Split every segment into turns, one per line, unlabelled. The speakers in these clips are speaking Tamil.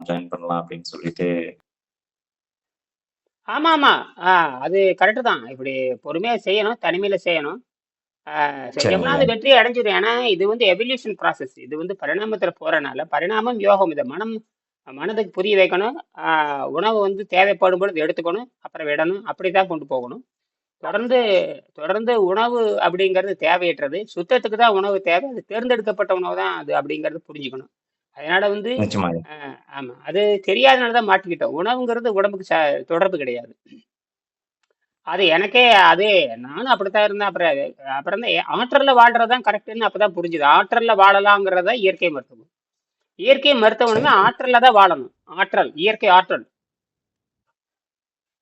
ஜாயின் பண்ணலாம் அப்படின்னு சொல்லிட்டு.
ஆமா ஆமா. ஆ, அது கரெக்டு தான். இப்படி பொறுமையா செய்யணும் தனிமையில செய்யணும். ஆ, செஞ்சோம்னா
சரிங்க.
அது வெற்றி அடைஞ்சிடும் ஏன்னா இது வந்து எவல்யூஷன் ப்ராசஸ் இது வந்து பரிணாமத்துல போறனால பரிணாமம் யோகம் இதை மனம் மனதுக்கு புரிய வைக்கணும். ஆ, உணவு வந்து தேவைப்படும் பொழுது எடுத்துக்கணும் அப்புறம் விடணும். அப்படிதான் கொண்டு போகணும். தொடர்ந்து தொடர்ந்து உணவு அப்படிங்கிறது தேவையற்றது. சுத்தத்துக்கு தான் உணவு தேவை. அது தேர்ந்தெடுக்கப்பட்ட உணவு தான் அது அப்படிங்கிறது புரிஞ்சுக்கணும். அதனால வந்து ஆமா. அது தெரியாதனால தான் மாட்டிக்கிட்டோம். உணவுங்கிறது உடம்புக்கு தொடர்பு கிடையாது. அது எனக்கே அதே நானும் அப்படித்தான் இருந்தேன். அப்புறம் அப்புறம் தான் ஆற்றல்ல வாழ்றதுதான் கரெக்டுன்னு அப்பதான் புரிஞ்சுது. ஆற்றல்ல வாழலாங்கிறதா இயற்கை மருத்துவம். இயற்கை மருத்துவம்னா
சரிங்க
ஆற்றல்ல தான் வாழணும். ஆற்றல் இயற்கை ஆற்றல்.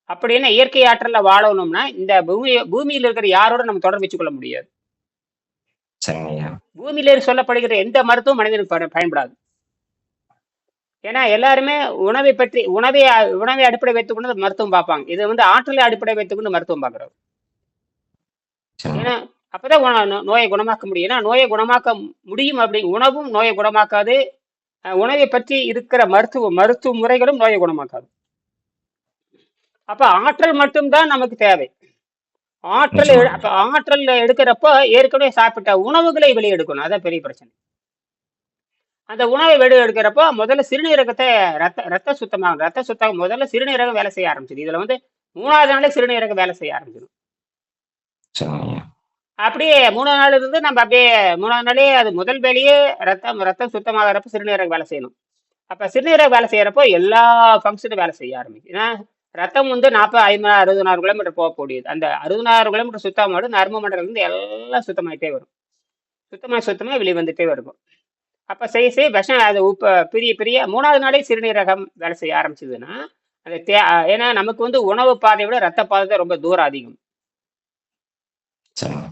அப்படின்னா இயற்கை ஆற்றல்ல வாழணும்னா இந்த பூமி பூமியில இருக்கிற யாரோட நம்ம தொடர்பு வச்சுக்கொள்ள முடியாது? பூமியில சொல்லப்படுகிற எந்த மருத்துவம் மனிதனுக்கு பய- பயன்படாது. ஏன்னா எல்லாருமே உணவை பற்றி உணவை உணவை அடிப்படை வைத்துக்கொண்டு மருத்துவம் பார்ப்பாங்க. இது வந்து ஆற்றலை அடிப்படை வைத்துக்கொண்டு மருத்துவம் பார்க்கறது ஏன்னா அப்பதான் நோயை குணமாக்க முடியும். ஏன்னா நோயை குணமாக்க முடியும் அப்படி உணவும் நோயை குணமாக்காது. உணவை பற்றி இருக்கிற மருத்துவ மருத்துவ முறைகளும் நோயை குணமாக்காது. அப்ப ஆற்றல் மட்டும்தான் நமக்கு தேவை. ஆற்றல் அப்ப ஆற்றல் எடுக்கிறப்போ ஏற்கனவே சாப்பிட்ட உணவுகளை வெளியே எடுக்கணும் அதான் பெரிய பிரச்சனை. அந்த உணவை வெளியே எடுக்கிறப்போ முதல்ல சிறுநீரகத்தை ரத்த ரத்த சுத்தமாகும். ரத்த சுத்தம் முதல்ல சிறுநீரகம் வேலை செய்ய ஆரம்பிச்சிது. இதுல வந்து மூணாவது நாளே சிறுநீரகம் வேலை செய்ய ஆரம்பிச்சிடும் அப்படியே மூணாவது நாள் இருந்து நம்ம அப்படியே மூணாவது நாளே அது முதல் வேலையே ரத்தம் ரத்தம் சுத்தமாகறப்ப சிறுநீரகம் வேலை செய்யணும். அப்ப சிறுநீரகம் வேலை செய்யறப்போ எல்லா ஃபங்க்ஷனும் வேலை செய்ய ஆரம்பிக்கும் ஏன்னா ரத்தம் வந்து நாற்பது ஐம்பது அறுபதாயிரம் கிலோமீட்டர் போகக்கூடியது அந்த அறுபதாயிரம் கிலோமீட்டர் சுத்தமாடு நரம்பு மண்டலம் இருந்து எல்லாம் சுத்தமாயிட்டே வரும். சுத்தமா சுத்தமா வெளியே வந்துட்டே இருக்கும் அப்ப செய்ய செய்ய விஷம் அது உப்ப பிரிய பிரிய மூணாவது நாளே சிறுநீரகம் வேலை செய்ய ஆரம்பிச்சதுன்னா அந்த தே ஏன்னா நமக்கு வந்து உணவு பாதையை விட ரத்த பாதை தான் ரொம்ப தூரம் அதிகம்.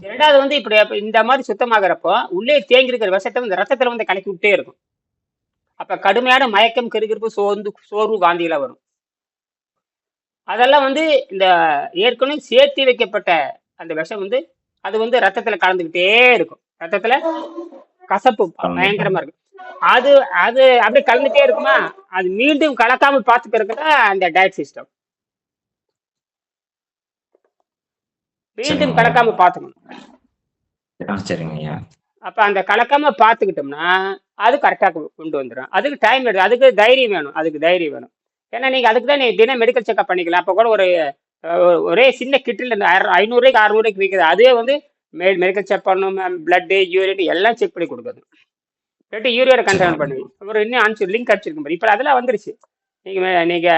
இரண்டாவது வந்து இப்படி இந்த மாதிரி சுத்தமாகறப்போ உள்ளே தேங்கி இருக்கிற விஷத்தை வந்து ரத்தத்துல வந்து கலக்கி விட்டே இருக்கும். அப்ப கடுமையான மயக்கம் கிருகிருப்பு சோர்ந்து சோர்வு வாந்தியெல்லாம் வரும். அதெல்லாம் வந்து இந்த ஏற்கனவே சேர்த்து வைக்கப்பட்ட அந்த விஷம் வந்து அது வந்து ரத்தத்துல கலந்துக்கிட்டே இருக்கும். ரத்தத்துல கசப்பு பயங்கரமா இருக்கும். அது அது அப்படியே கலந்துட்டே இருக்குமா? அது மீண்டும் கலக்காம பாத்துக்கிறதுக்கு தான் அந்த டயட் சிஸ்டம் மீண்டும் கலக்காம பாத்துக்கணும்
ஆ சரிங்க ஐயா.
அப்ப அந்த கலக்காம பாத்துக்கிட்டோம்னா அது கரெக்டா கொண்டு வந்துடும் அதுக்கு டைம் எடுக்கும் அதுக்கு தைரியம் வேணும். அதுக்கு தைரியம் வேணும். ஏன்னா நீங்க அதுக்கு தான் நீ தினம் மெடிக்கல் செக்அப் பண்ணிக்கலாம். அப்ப கூட ஒரு ஒரே சின்ன கிட்டில் ஐநூறுரூவாய்க்கு அறுநூறுவாய்க்கு விற்குது. அதே வந்து மெடிக்கல் செக் பண்ணணும் பிளட்டு யூரின் எல்லாம் செக் பண்ணி கொடுக்குது இல்லாட்டி யூரியா கண்டெயின்
சரிங்க
பண்ணுவீங்க ஒரு இன்னும் அனுப்பிச்சு லிங்க் அனுப்பிச்சிருக்கும் இப்போ அதெல்லாம் வந்துருச்சு. நீங்க மே- நீங்க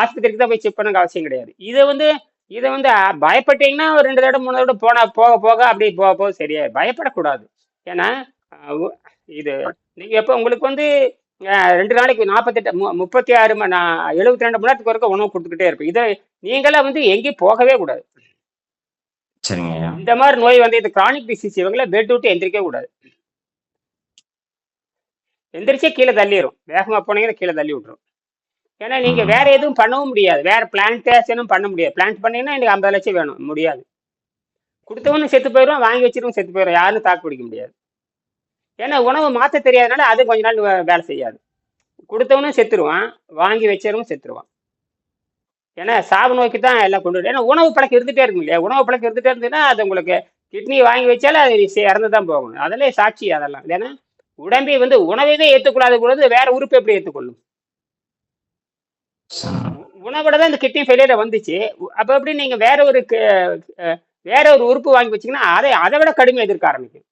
ஆஸ்பத்திரிக்கு தான் போய் செக் பண்ணுங்க அவசியம் கிடையாது. இதை வந்து இதை வந்து பயப்பட்டீங்கன்னா ஒரு ரெண்டு தடவை மூணு தடவை போனா போக போக அப்படி போக போக சரியா பயப்படக்கூடாது. ஏன்னா இது நீங்க எப்போ உங்களுக்கு வந்து ரெண்டு நாளைக்கு நாற்பத்தெட்டு மு முப்பத்தி ஆறு மணி எழுபத்தி ரெண்டு மணி நேரத்துக்கு ஒருக்க உணவு கொடுத்துக்கிட்டே இருப்போம் இதை நீங்களாம் வந்து எங்கேயும் போகவே கூடாது.
சரிங்க
இந்த மாதிரி நோய் வந்து இது கிரானிக் டிசீஸ் இவங்கள பெட் விட்டு எந்திரிக்கவே கூடாது. எந்திரிச்சே கீழே தள்ளிடும் வேகமா போனீங்கன்னா கீழே தள்ளி விட்டுரும். ஏன்னா நீங்க வேற எதுவும் பண்ணவும் முடியாது. வேற பிளான்டேஷனும் பண்ண முடியாது. பிளான்ட் பண்ணீங்கன்னா எனக்கு ஐம்பது லட்சம் வேணும். முடியாது. கொடுத்தவனும் செத்து போயிடும் வாங்கி வச்சிருவும் செத்து போயிடும் யாரும் தாக்கு பிடிக்க முடியாது. ஏன்னா உணவு மாத்த தெரியாதனால அது கொஞ்ச நாள் வேலை செய்யாது. கொடுத்தவனும் செத்துருவான் வாங்கி வச்சவனும் செத்துருவான். ஏன்னா சாவு நோக்கி தான் எல்லாம் கொண்டு. ஏன்னா உணவு பழக்கம் இருந்துட்டே இருக்கும் இல்லையா? உணவு பழக்கம் இருந்துட்டே இருந்ததுன்னா அது உங்களுக்கு கிட்னி வாங்கி வச்சாலும் அது இறந்து தான் போகணும் அதெல்லாம் சாட்சி அதெல்லாம். ஏன்னா உடம்பை வந்து உணவையே ஏற்றுக்கொள்ளாத பொழுது வேற உறுப்பு எப்படி ஏற்றுக்கொள்ளும் உணவோட தான் இந்த கிட்னி ஃபெயிலியர் வந்துச்சு. அப்ப எப்படி நீங்க வேற ஒரு வேற ஒரு உறுப்பு வாங்கி வச்சீங்கன்னா அதை அதை விட கடுமை எதிர்க்க ஆரம்பிக்கும்.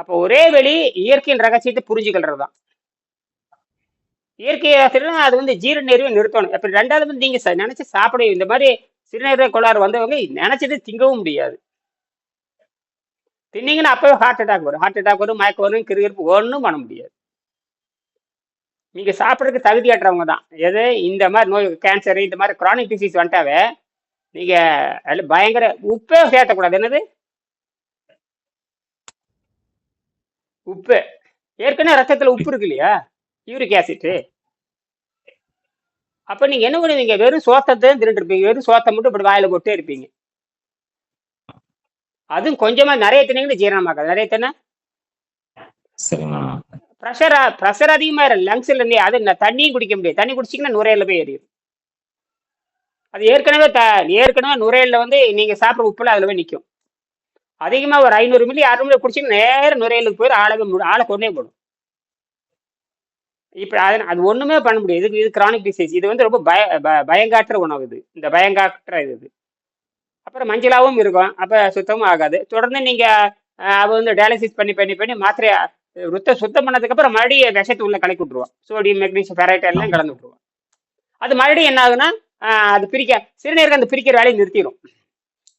அப்போ ஒரே வழி இயற்கையின் ரகசியத்தை புரிஞ்சுக்கிறது தான் இயற்கை ரகசியம் அது வந்து ஜீரண நிறுத்தணும். அப்ப ரெண்டாவது வந்து நீங்கள் நினச்சி சாப்பிட இந்த மாதிரி சிறுநீரக கோளாறு வந்தவங்க நினச்சிட்டு திங்கவும் முடியாது. தின்னீங்கன்னா அப்பவே ஹார்ட் அட்டாக் வரும். ஹார்ட் அட்டாக் வரும் மயக்கம் வரும் கிருகிருப்பு ஒன்றும் பண்ண முடியாது. நீங்கள் சாப்பிட்றதுக்கு தகுதியற்றவங்க தான். எது? இந்த மாதிரி நோய் கேன்சரு இந்த மாதிரி குரானிக் டிசீஸ் வந்துட்டாவே நீங்கள் அதில் பயங்கர உப்பே சேர்த்தக்கூடாது. என்னது? உப்பு. ஏற்கனவே ரத்தத்தில் உப்பு இருக்கு இல்லையா? யூரிக் ஆசிட் அப்ப நீங்க என்ன பண்ணுவீங்க? வெறும் சோத்தத்தை திருட்டு இருப்பீங்க. வெறும் சோத்தை மட்டும் இப்படி வாயில போட்டே இருப்பீங்க. அதுவும் கொஞ்சமா நிறைய தின்னீங்கன்னு ஜீரணமாக்காது நிறைய
சரிங்கண்ணா
ப்ரெஷர் ப்ரெஷர் அதிகமாக லங்ஸில் நீ அது தண்ணியும் குடிக்க முடியாது. தண்ணி குடிச்சிங்கன்னா நுரையில போய் ஏறிடும் அது ஏற்கனவே த ஏற்கனவே நுரையீரல்ல வந்து நீங்கள் சாப்பிட்ற உப்புல அதில் போய் நிற்கும் அதிகமாக ஒரு ஐநூறு மில்லி அறுநூறு மில்லி குடிச்சிங்கன்னா நேரம் நுரையீரலுக்கு போய் ஆளவே ஆளை கொண்டே போடும். இப்போ அது அது ஒன்றுமே பண்ண முடியாது. இதுக்கு இது கிரானிக் டிசீஸ் இது வந்து ரொம்ப பய பயங்காட்டுற உணவு இது. இந்த பயங்காட்டுற இது இது. அப்புறம் மஞ்சளாவும் இருக்கும். அப்போ சுத்தமும் ஆகாது. தொடர்ந்து நீங்கள் அவ வந்து டயாலிசிஸ் பண்ணி பண்ணி பண்ணி மாத்திரை அஹ், ரத்தம் சுத்தம் பண்ணதுக்கப்புறம் மறுபடியும் விஷத்தை உள்ள கலக்கி விட்ருவோம் சோடியம் மெக்னீசியம் ஃபெரைட் எல்லாம் கலந்து விட்ருவோம் அது மறுபடியும் என்ன ஆகுதுன்னா அது பிரிக்க சிறுநீரகம் அந்த பிரிக்கிற வேலையை நிறுத்திடும்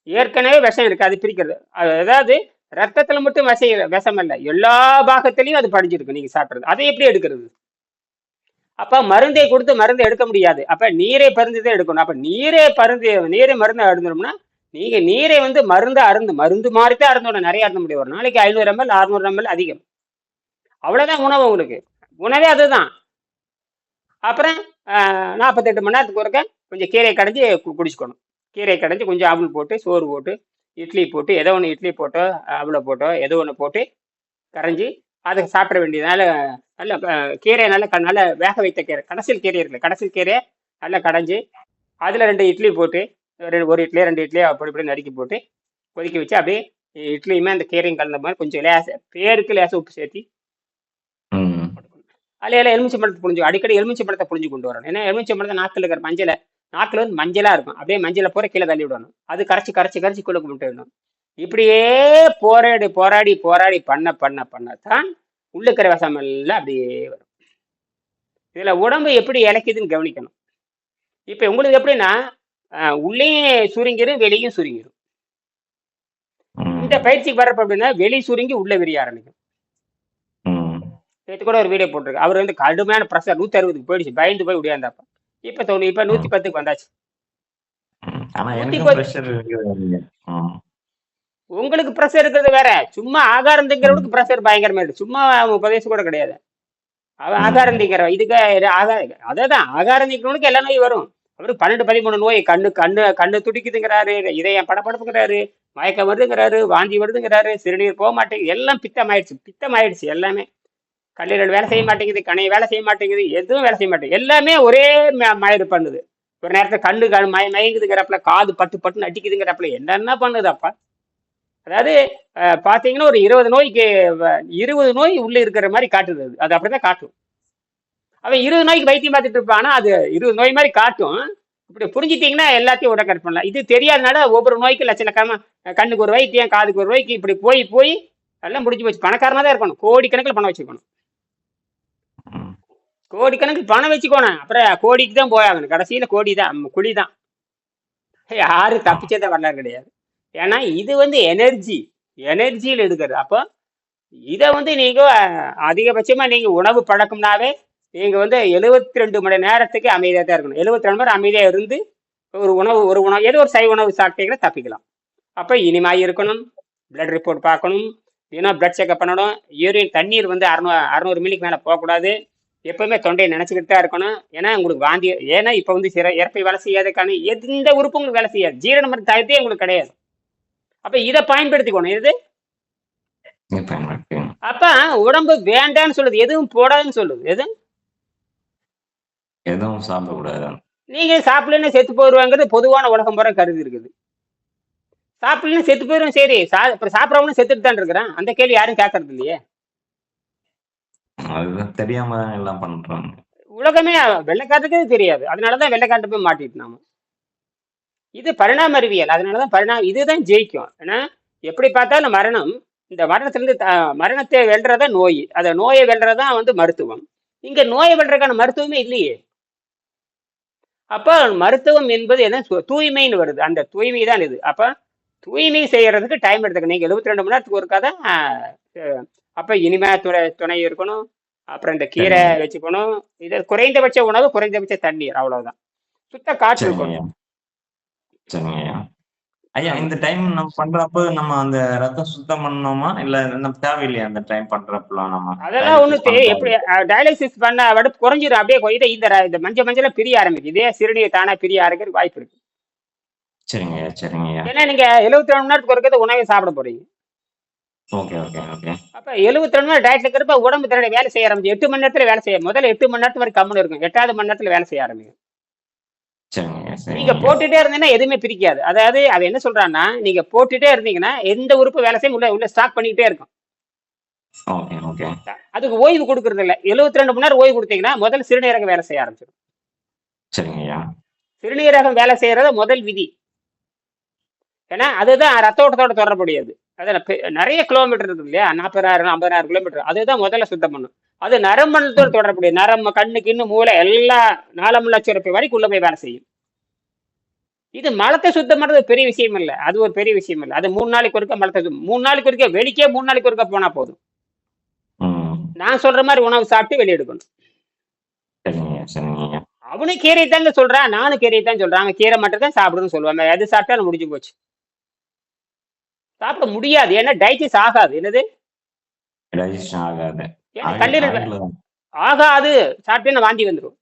ஏற்கனவே விஷம் இருக்கு அது பிரிக்கிறது. அது அதாவது ரத்தத்துல மட்டும் இல்ல- விஷம் இல்லை. எல்லா பாகத்திலையும் அது படிஞ்சிருக்கு நீங்க சாப்பிட்றது. அதை எப்படி எடுக்கிறது? அப்ப மருந்தை கொடுத்து மருந்து எடுக்க முடியாது. அப்ப நீரை பருந்து தான் எடுக்கணும். அப்ப நீரே பருந்து நீரை மருந்து அருந்தணும்னா நீங்க நீரை வந்து மருந்து அருந்து மருந்து மாதிரி தான் அருந்தணும். நிறைய அருந்த முடியும். ஒரு நாளைக்கு ஐநூறு எம்எல் அறுநூறு எம்எல் அதிகம். அவ்வளவுதான் உணவு உங்களுக்கு. உணவே அதுதான். அப்புறம் நாற்பத்தெட்டு மணி நேரத்துக்கு ஒருக்க கொஞ்சம் கீரை கடைஞ்சி கு- குடிச்சுக்கணும். கீரை கடைஞ்சி கொஞ்சம் அவள் போட்டு சோறு போட்டு இட்லி போட்டு ஏதோ ஒன்று இட்லி போட்டோ அவளை போட்டோ ஏதோ ஒன்று போட்டு கரைஞ்சி அதை சாப்பிட வேண்டியதுனால நல்ல கீரை நல்ல நல்ல வேக வைத்த கீரை. கடைசியில் கீரை இருக்குல்ல கடைசியில் கீரையை நல்லா கடைஞ்சி அதில் ரெண்டு இட்லி போட்டு ரெண்டு ஒரு இட்லி ரெண்டு இட்லி அப்படி இப்படி நறுக்கி போட்டு கொதிக்க வச்சு அப்படியே இட்லியுமே அந்த கீரையும் கலந்த மாதிரி கொஞ்சம் லேச பேருக்கு லேச உப்பு சேர்த்தி அதில் எல்லாம் எலுமிச்சை பழத்தை புழிஞ்சு அடிக்கடி எலுமிச்சை பழத்தை புழிஞ்சு கொண்டு வரணும். ஏன்னா எலுமிச்சை பழத்தை நாக்கில் இருக்கிற மஞ்சளை நாக்கில் வந்து மஞ்சளாக இருக்கும். அப்படியே மஞ்சளை பூரா கீழே தள்ளி விடணும். அது கரைச்சி கரைச்சி கரைச்சி குள்ள விட்டுடணும் இப்படியே போராடி போராடி போராடி பண்ண பண்ண பண்ணத்தான் உள்ளுக்கிற விஷம் எல்லாம் அப்படியே வரும். இதில் உடம்பு எப்படி இழைக்குதுன்னு கவனிக்கணும். இப்போ உங்களுக்கு எப்படின்னா உள்ளேயும் சுருங்கிரும் வெளியும் சுருங்கிரும். இந்த பயிற்சிக்கு வர்றப்ப அப்படின்னா வெளி சுருங்கி உள்ள விரிய ஆரம்பிக்கும். நேற்று கூட ஒரு வீடியோ போட்டிருக்கு. அவர் வந்து கடுமையான ப்ரெஷர் நூற்றி அறுபதுக்கு போயிடுச்சு பயந்து போய் உடையாந்தாப்ப. இப்போ தோணு இப்போ நூற்றி பத்துக்கு வந்தாச்சு. உங்களுக்கு ப்ரெஷர் இருக்கிறது வேற. சும்மா ஆகாரம் திங்கிறவனுக்கு ப்ரெஷர் பயங்கரமா இருக்கு. சும்மா உபதேசம் கூட கிடையாது. அவன் ஆகாரம் திங்கிறவன். இதுக்கு ஆகாரம் அதேதான். ஆகாரம் திங்கிறவனுக்கு எல்லா நோய் வரும். அவரு பன்னெண்டு பதிமூணு நோய் கண்ணு கண்ணு கண்ணு துடிக்குதுங்கிறாரு இதயம் படபடப்புங்கிறாரு மயக்கம் வருதுங்கிறாரு வாந்தி வருதுங்கிறாரு சிறுநீர் போக மாட்டேங்குது. எல்லாம் பித்தம் ஆயிடுச்சு பித்தம் ஆயிடுச்சு எல்லாமே. கல்லீரல் வேலை செய்ய மாட்டேங்குது கணையை வேலை செய்ய மாட்டேங்குது எதுவும் வேலை செய்ய மாட்டேங்குது. எல்லாமே ஒரே ம- மயிறு பண்ணுது. ஒரு நேரத்தில் கண்ணு கண் மய மயங்குதுங்கிறப்பல காது பட்டு பட்டுன்னு அடிக்குதுங்கிறப்பல என்னென்ன பண்ணுது அப்பா? அதாவது அஹ், பாத்தீங்கன்னா ஒரு இருபது நோய்க்கு இருபது நோய் உள்ள இருக்கிற மாதிரி காட்டுது அது. அது அப்படிதான் காட்டும். அவன் இருபது நோய்க்கு வைத்தியம் பார்த்துட்டு இருப்பான்? அது இருபது நோய் மாதிரி காட்டும். இப்படி புரிஞ்சிட்டீங்கன்னா எல்லாத்தையும் உடனே கரெக்ட் பண்ணலாம். இது தெரியாதனால ஒவ்வொரு நோய்க்கு லட்சணக்காம கண்ணுக்கு ஒரு வைத்தியம் காதுக்கு ஒரு வைத்தியம் இப்படி போய் போய் எல்லாம் முடிஞ்சு போச்சு. பணக்காரனா தான் இருக்கணும் கோடிக்கணக்கில் பணம் வச்சுக்கணும்
ம்.
கோடிக்கணக்கில் பணம் வச்சுக்கோணும் அப்புறம் கோடிக்கு தான் போயாகணும் கடைசியில் கோடி தான் குழி தான் யாரும் தப்பிச்சதே வரலாறு கிடையாது. ஏன்னா இது வந்து எனர்ஜி எனர்ஜியில் எடுக்கிறது. அப்போ இதை வந்து நீங்கள் அதிகபட்சமாக நீங்கள் உணவு பழக்கம்னாவே நீங்கள் வந்து எழுபத்தி ரெண்டு மணி நேரத்துக்கு அமைதியாக தான் இருக்கணும். எழுபத்தி ரெண்டு மணி அமைதியாக இருந்து ஒரு உணவு ஒரு உணவு ஏதோ ஒரு சைவ உணவு சாப்பிட்டீங்கன்னா தப்பிக்கலாம். அப்போ இனிமாய் இருக்கணும். பிளட் ரிப்போர்ட் பார்க்கணும். தினம் பிளட் செக்அப் பண்ணணும். யூரின் தண்ணீர் வந்து அறநூறு அறுநூறு மில்லிக்கு மேலே போகக்கூடாது. எப்பவுமே தொண்டையை நினச்சிக்கிட்டு தான் இருக்கணும். ஏன்னா உங்களுக்கு வாந்தி ஏன்னா இப்போ வந்து சிற இறப்பை வேலை செய்யாதக்கான எந்த உறுப்பும் உங்களுக்கு வேலை செய்யாது. ஜீரண மருந்து தகுதியே உங்களுக்கு கிடையாது. அப்போ இதை பயன்படுத்திக்கணும்.
பயன்படுத்தி
அப்ப உடம்பு வேண்டான்னு சொல்லுது. எதுவும் போடாதுன்னு சொல்லுது. எது?
எதுவும் சாப்பிடக்கூடாது.
நீங்க சாப்பிடலன்னு செத்து போயிருவாங்கிறது பொதுவான உலகம் பூரா கருதி இருக்குது. சாப்பிடலன்னு செத்து போயிரும் சரி. சா இப்ப சாப்பிடறவனும் செத்துட்டு தான் இருக்கிறான். அந்த கேள்வி யாரும் கேட்கறது இல்லையே?
அதுதான் தெரியாம எல்லாம் பண்றாங்க.
உலகமே வெள்ளைக்காட்டுக்கே தெரியாது. அதனாலதான் வெள்ளைக்காட்டு போய் மாட்டிட்டு நாம. இது பரிணாம அறிவியல் அதனாலதான் பரிணாம இதுதான் ஜெயிக்கும். ஏன்னா எப்படி பார்த்தாலும் மரணம் இந்த மரணத்திலிருந்து மரணத்தை வெல்றதா நோய். அந்த நோயை வெல்றதா வந்து மருத்துவம். இங்க நோயை வெல்றதுக்கான மருத்துவமே இல்லையே. அப்ப மருத்துவம் என்பது என்ன? தூய்மைன்னு வருது. அந்த தூய்மை தான் இது. அப்ப தூய்மை செய்யறதுக்கு டைம் எடுத்துக்க நீங்க எழுபத்தி ரெண்டு மணி நேரத்துக்கு ஒருக்காதான் அஹ், அப்ப இனிமே துணை துணை இருக்கணும். அப்புறம் இந்த கீரை. வச்சுக்கணும். இது குறைந்தபட்ச உணவு குறைந்தபட்ச தண்ணீர். அவ்வளவுதான். சுத்த காற்று இருக்கணும்.
சரிங்க ஐயா ஐயா இந்த டைம் நம்ம பண்றப்ப நம்ம அந்த ரத்தம் சுத்தம் பண்ணணுமா இல்ல நம்ம தேவையில்லையா அந்த டைம் பண்றப்பலாம் நம்ம?
அதெல்லாம் ஒண்ணு? எப்படி டயாலிசிஸ் பண்ண வடுப்பு குறைஞ்சிரும். அப்படியே இதை இந்த ர- இந்த மஞ்சள் மஞ்சள பிரிய ஆரம்பிக்கும் இதே சிறுநீர் தானா பிரிய ஆரம்பிக்கிற வாய்ப்பு இருக்கு.
சரிங்க ஐயா சரிங்க ஐயா.
ஏன்னா நீங்க எழுபத்தி ரெண்டு மணி நேரத்துக்கு ஒருக்கிறது உணவை சாப்பிட போறீங்க.
Okay okay okay.
அப்ப 72 மணி நேரம் டயட்ல இருக்கிறப்ப உடம்பு தன்னுடைய வேலை செய்ய ஆரம்பிச்சு எட்டு மணி நேரத்துல வேலை செய்ய முதல்ல எட்டு மணி நேரத்து வரைக்கும் கம்முன்னு இருக்கும் எட்டாவது மணி நேரத்துல வேலை செய்ய ஆரம்பிக்கும் நீங்க போட்டுட்டே இருந்தீங்கன்னா எதுவுமே பிரிக்காது. அதாவது அவன் என்ன சொல்றான்னா நீங்க போட்டுட்டே இருந்தீங்கன்னா எந்த உறுப்பு வேலை செய்யும் உள்ள உள்ள ஸ்டாக் பண்ணிக்கிட்டே இருக்கும். அதுக்கு ஓய்வு கொடுக்கறது இல்ல. 72 ரெண்டு மணி நேரம் ஓய்வு கொடுத்தீங்கன்னா முதல்ல சிறுநீரகம் வேலை செய்ய ஆரம்பிச்சிடும்.
சரிங்க ஐயா.
சிறுநீரகம் வேலை செய்யறது முதல் விதி. ஏன்னா அதுதான் ரத்த ஓட்டத்தோட தொடர்புடையது அதில் நிறைய கிலோமீட்டர் இருக்குது இல்லையா? நாற்பதாயிரம் ஐம்பதாயிரம் கிலோமீட்டர் அதுதான் முதல்ல சுத்தம் பண்ணும். அது நரம்பணுத்தோட தொடர்புடையது நரம்பு கண்ணு கிண்ணு மூளை எல்லா நாளமுள்ள சுரப்பி வரைக்கும் உள்ள போய் வேலை செய்யும். இது மலத்தை சுத்தம் பண்றது பெரிய விஷயம் இல்லை. அது ஒரு பெரிய விஷயம் இல்லை. அது மூணு நாளைக்கு ஒருக்க மலத்தை மூணு நாளைக்கு ஒருக்க வெளிக்கே மூணு நாளைக்கு ஒருக்க போனா போதும். நான் சொல்ற மாதிரி உணவு சாப்பிட்டு வெளியே எடுக்கணும்.
சரிங்க சரிங்க. ஐயா
அவனும் கீரை தாங்க சொல்றான் நானும் கீரை தான் சொல்றான். அவன் கீரை மட்டும் தான் சாப்பிடுன்னு சொல்லுவாங்க. எது சாப்பிட்டாலும் முடிஞ்சு போச்சு. சாப்பிட முடியாது. ஏன்னா டைஜஸ்ட் ஆகாது. என்னது?
டைஜஷன் ஆகாது.
கல்லீரல். ஆகாது சாப்பிட்டு நான் வாந்தி வந்துடும்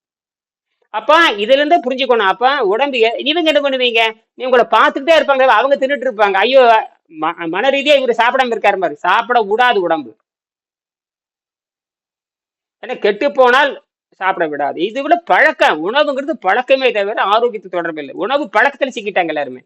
அப்ப இதுல இருந்தே புரிஞ்சுக்கணும். அப்ப உடம்பு இவங்க என்ன பண்ணுவீங்க? நீ உங்களை பார்த்துக்கிட்டே இருப்பாங்க அவங்க தின்னுட்டு இருப்பாங்க. ஐயோ ம- மன ரீதியா இவரு சாப்பிடாம இருக்காரு மாதிரி சாப்பிட விடாது உடம்பு. ஏன்னா கெட்டு போனால் சாப்பிட விடாது. இது விட பழக்கம் உணவுங்கிறது பழக்கமே தவிர ஆரோக்கியத்தை தொடர்பு இல்லை. உணவு பழக்கத்துல சிக்கிட்டாங்க எல்லாருமே.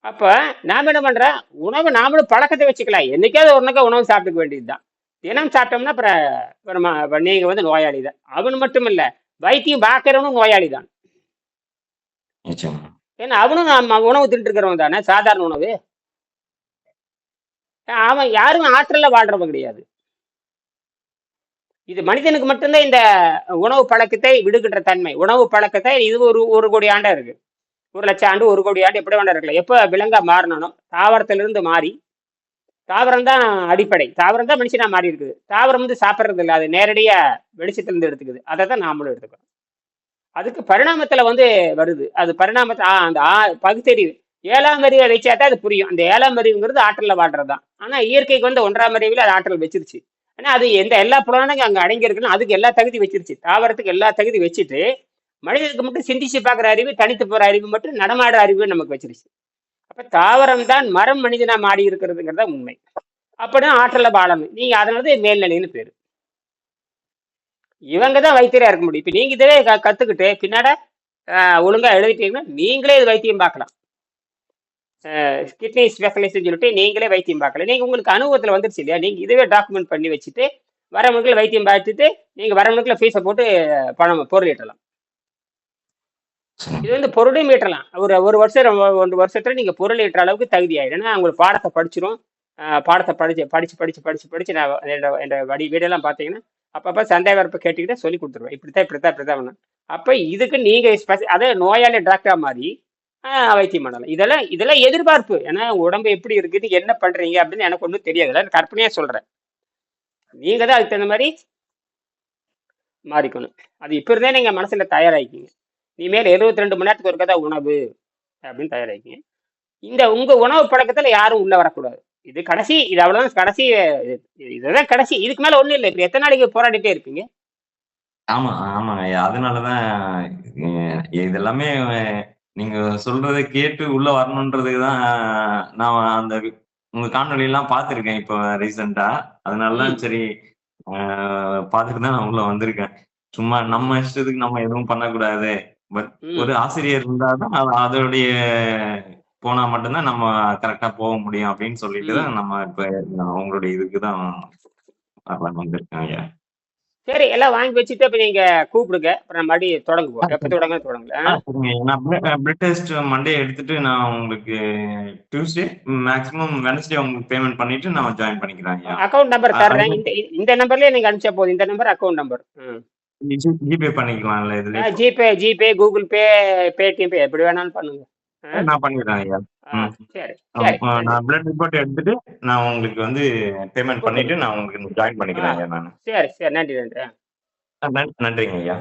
அப்ப நாம என்ன பண்றோம்? உணவு நாமளும் பழக்கத்தை வச்சுக்கலாம். என்னைக்காவது ஒரு நாள் உணவு சாப்பிட்டுக்க வேண்டியதுதான். தினம் சாப்பிட்டோம்னா அப்புறம் அப்புறம் ம- அப்ப நீங்க வந்து நோயாளி தான் அவன் மட்டும் இல்ல வைத்தியம் பார்க்கறவனும் நோயாளி தான் ஏன்னா அவனும் நம்ம உணவு தின்ட்டு இருக்கிறவன் தானே சாதாரண உணவு. அவன் யாரும் ஆற்றல்ல வாழ்றவன் கிடையாது. இது மனிதனுக்கு மட்டும்தான் இந்த உணவு பழக்கத்தை விடுகின்ற தன்மை. உணவு பழக்கத்தை இது ஒரு ஒரு கோடி ஆண்டா இருக்கு. ஒரு லட்சம் ஆண்டு ஒரு கோடி ஆண்டு எப்படி வேண்டா இருக்கலாம். எப்போ விலங்கா மாறணும் தாவரத்திலிருந்து மாறி தாவரம் தான் அடிப்படை. தாவரம் தான் மனுஷனா மாறி இருக்குது. தாவரம் வந்து சாப்பிட்றது இல்லை. அது நேரடியா வெளிச்சத்திலிருந்து எடுத்துக்குது. அதை தான் நாமளும் எடுத்துக்கிறோம் அதுக்கு பரிணாமத்துல வந்து வருது. அது பரிணாமத்தை ஆ, அந்த ஆ பகுத்தறிவு. ஏழாம் அறிவை வச்சாட்டா அது புரியும். அந்த ஏழாம் அறிவுங்கிறது ஆற்றலில் வாழ்றது தான். ஆனால் இயற்கைக்கு வந்து ஒன்றாம் அறிவில் அது ஆற்றல் வச்சிருச்சு. ஆனால் அது எந்த எல்லா புலனும் அங்கே அடங்கியிருக்குன்னு அதுக்கு எல்லா தகுதி வச்சிருச்சு. தாவரத்துக்கு எல்லா தகுதி வச்சுட்டு மனிதனுக்கு மட்டும் சிந்திச்சு பார்க்குற அறிவு தனித்து போகிற அறிவு மட்டும் நடமாடுற அறிவு நமக்கு வச்சிருச்சு. அப்ப தாவரம் தான் மரம் மனிதனா மாடி இருக்கிறதுங்கிறத உண்மை. அப்படின்னா ஆற்றல பாலம் நீங்க அதனாலதான் மேல்நிலைன்னு பேரு. இவங்க தான் வைத்தியரா இருக்க முடியும். இப்ப நீங்க இதே க- கத்துக்கிட்டு பின்னாட ஒழுங்கா எழுதிட்டீங்கன்னா நீங்களே இது வைத்தியம் பார்க்கலாம். கிட்னி ஸ்பெஷலிஸ்ட்னு சொல்லிட்டு நீங்களே வைத்தியம் பார்க்கலாம். நீங்க உங்களுக்கு அனுபவத்துல வந்துருச்சு இல்லையா? நீங்க இதுவே டாக்குமெண்ட் பண்ணி வச்சுட்டு வரவங்களுக்கு வைத்தியம் பார்த்துட்டு நீங்க வரவங்களுக்குள்ள ஃபீஸை போட்டு பணம் பொருள் ஈட்டலாம். இது வந்து பொருளையும் ஈட்டலாம் ஒரு ஒரு வருஷம் ஒரு வருஷத்துல நீங்க பொருள் ஈட்டுற அளவுக்கு தகுதி ஆயிடும் ஏன்னா உங்களுக்கு பாடத்தை படிச்சிரும். பாடத்தை படிச்சு படிச்சு படிச்சு படிச்சு படிச்சு நான் என்னோட வடி வீடெல்லாம் பார்த்தீங்கன்னா அப்பப்போ சந்தேக வரப்ப கேட்டுக்கிட்டே சொல்லி கொடுத்துருவேன். இப்படித்தான் இப்படித்தான் இப்படித்தான் வேணும் அப்போ இதுக்கு நீங்க அதே நோயாளி டாக்டரா மாதிரி வைத்தியம் பண்ணலாம். இதெல்லாம் இதெல்லாம் எதிர்பார்ப்பு. ஏன்னா உடம்பு எப்படி இருக்குது என்ன பண்றீங்க அப்படின்னு எனக்கு ஒன்றும் தெரியாது. கற்பனையா சொல்றேன். நீங்க தான் அதுக்கு தகுந்த மாதிரி மாறிக்கணும். அது இப்போ இருந்தே நீங்க மனசுல தயாராகிக்கிங்க இனிமேல் 72 ரெண்டு மணி நேரத்துக்கு ஒருக்கா தான் உணவு அப்படின்னு தயாராகிக்கிங்க. இந்த உங்க உணவு பழக்கத்துல யாரும் உள்ள வரக்கூடாது. இது கடைசி இது அவ்வளவுதான் கடைசி இது- இதுதான் கடைசி. இதுக்கு மேல ஒண்ணும் இல்லை. இப்ப எத்தனை நாளைக்கு போராடிட்டே இருப்பீங்க?
ஆமா ஆமாங்க. அதனாலதான் அஹ், இது எல்லாமே அஹ், நீங்க சொல்றதை கேட்டு உள்ள வரணுன்றதுக்கு தான் நான் அந்த உங்க காணொளி எல்லாம் பார்த்திருக்கேன் இப்போ ரீசெண்டா. அதனாலதான்
ம்.
சரி அஹ், பார்த்துட்டு தான் நான் உள்ள வந்திருக்கேன். சும்மா நம்ம இஷ்டத்துக்கு நம்ம எதுவும் பண்ணக்கூடாது. ஒரு ஆசிரியர் இருந்தாதான் அது- அதோடைய போனா மட்டும்தான் நம்ம கரெக்டா போக முடியும் அப்படின்னு சொல்லிட்டு தான் நம்ம இப்ப நான் உங்களுடைய இதுக்கு தான் வரலாம்னு வந்திருக்கேன் ஐயா
சரி எல்லாம் வாங்கி வச்சுட்டு இப்ப நீங்க கூப்பிடுங்க. அப்புறம் மறுபடியும் தொடங்குவோம். எப்ப தொடங்க.
நான் பிளட் டெஸ்ட் மண்டே எடுத்துட்டு நான் உங்களுக்கு டியூஸ்டே மேக்ஸிமம் வெனஸ்டே உங்களுக்கு பேமெண்ட் பண்ணிட்டு நான் ஜாயின் பண்ணிக்கிறேன்
அக்கௌண்ட் நம்பர் இந்த இந்த நம்பர்லயே நீங்க அனுப்பிச்சா போதும். இந்த நம்பர் அக்கௌண்ட் நம்பர்
ஜிபே பண்ணிக்கலாம்ல இதுல
GPay GPay Google Pay Paytm pay எப்படி வேணாலும் பண்ணுங்க.
நான் பண்ணிடுறேன் ஐயா. நான் பிளட் ரிப்போர்ட் எடுத்துட்டு நான் உங்களுக்கு வந்து பேமெண்ட் பண்ணிட்டு நான் உங்களுக்கு ஜாயின் பண்ணிக்கிறேன் ஐயா நான்.
சரி சரி நன்றி நன்றி.
நன்றிங்க ஐயா.